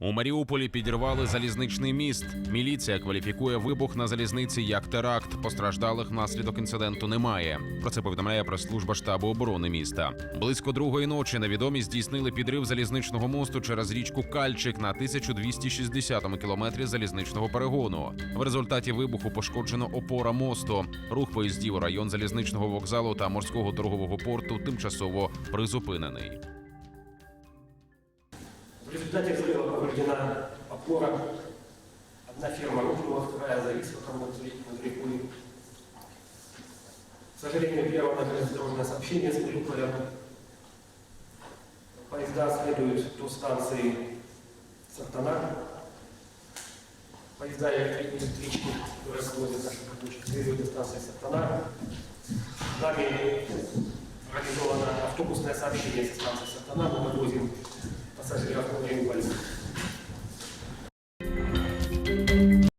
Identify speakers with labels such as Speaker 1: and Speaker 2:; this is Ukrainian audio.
Speaker 1: У Маріуполі підірвали залізничний міст. Міліція кваліфікує вибух на залізниці як теракт. Постраждалих внаслідок інциденту немає. Про це повідомляє прес-служба штабу оборони міста. Близько другої ночі невідомі здійснили підрив залізничного мосту через річку Кальчик на 1260-му кілометрі залізничного перегону. В результаті вибуху пошкоджено опора мосту. Рух поїздів у район залізничного вокзалу та морського торгового порту тимчасово призупинений.
Speaker 2: В результате взрыва повреждена опора. Одна ферма рухнула, вторая зависла там над ре- над рекой. К сожалению, прервано железнодорожное сообщение с Мариуполем. Поезда следуют до станции Сартана. Поезда и электри- электрички, свозят наших рабочих, следуют до станции Сартана. Нами организовано автобусное сообщение со станции Сартана. Мы подвозим Pasażera w położeniu błędnym.